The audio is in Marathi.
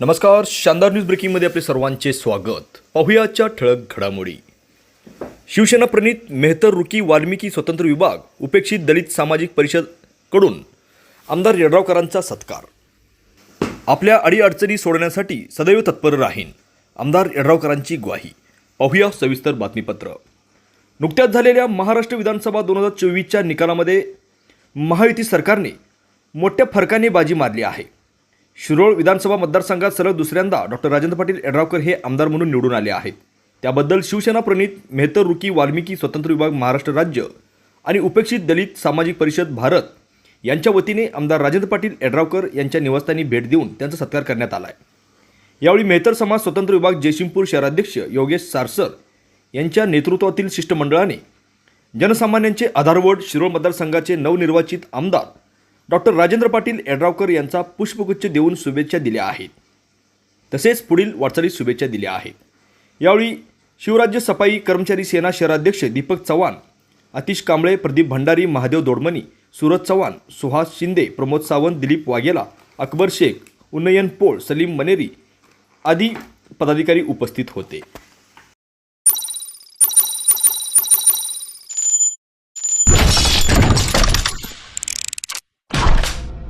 नमस्कार शानदार न्यूज ब्रेकिंगमध्ये आपले सर्वांचे स्वागत. पाहुयाच्या ठळक घडामोडी. शिवसेना प्रणित मेहतर रुकी वाल्मिकी स्वतंत्र विभाग उपेक्षित दलित सामाजिक परिषदकडून आमदार यड्रावकरांचा सत्कार. आपल्या अडीअडचणी सोडण्यासाठी सदैव तत्पर राहीन आमदार यड्रावकरांची ग्वाही. पाहुया सविस्तर बातमीपत्र. नुकत्याच झालेल्या महाराष्ट्र विधानसभा दोन हजार चोवीसच्या निकालामध्ये महायुती सरकारने मोठ्या फरकाने बाजी मारली आहे. शिरोळ विधानसभा मतदारसंघात सलग दुसऱ्यांदा डॉक्टर राजेंद्र पाटील यड्रावकर हे आमदार म्हणून निवडून आले आहेत. त्याबद्दल शिवसेना प्रणित मेहतर रुकी वाल्मिकी स्वतंत्र विभाग महाराष्ट्र राज्य आणि उपेक्षित दलित सामाजिक परिषद भारत यांच्या वतीने आमदार राजेंद्र पाटील यड्रावकर यांच्या निवासस्थानी भेट देऊन त्यांचा सत्कार करण्यात आला आहे यावेळी मेहतर समाज स्वतंत्र विभाग जयसिंगपूर शहराध्यक्ष योगेश सारसर यांच्या नेतृत्वातील शिष्टमंडळाने जनसामान्यांचे आधारवड शिरोळ मतदारसंघाचे नवनिर्वाचित आमदार डॉक्टर राजेंद्र पाटील यड्रावकर यांचा पुष्पगुच्छ देऊन शुभेच्छा दिल्या आहेत. तसेच पुढील वाटचालीत शुभेच्छा दिल्या आहेत. यावेळी शिवराज्य सफाई कर्मचारी सेना शहराध्यक्ष दीपक चव्हाण अतिश कांबळे प्रदीप भंडारी महादेव दोडमणी सुरज चव्हाण सुहास शिंदे प्रमोद सावंत दिलीप वाघेला अकबर शेख उन्नयन पोळ सलीम मनेरी आदी पदाधिकारी उपस्थित होते.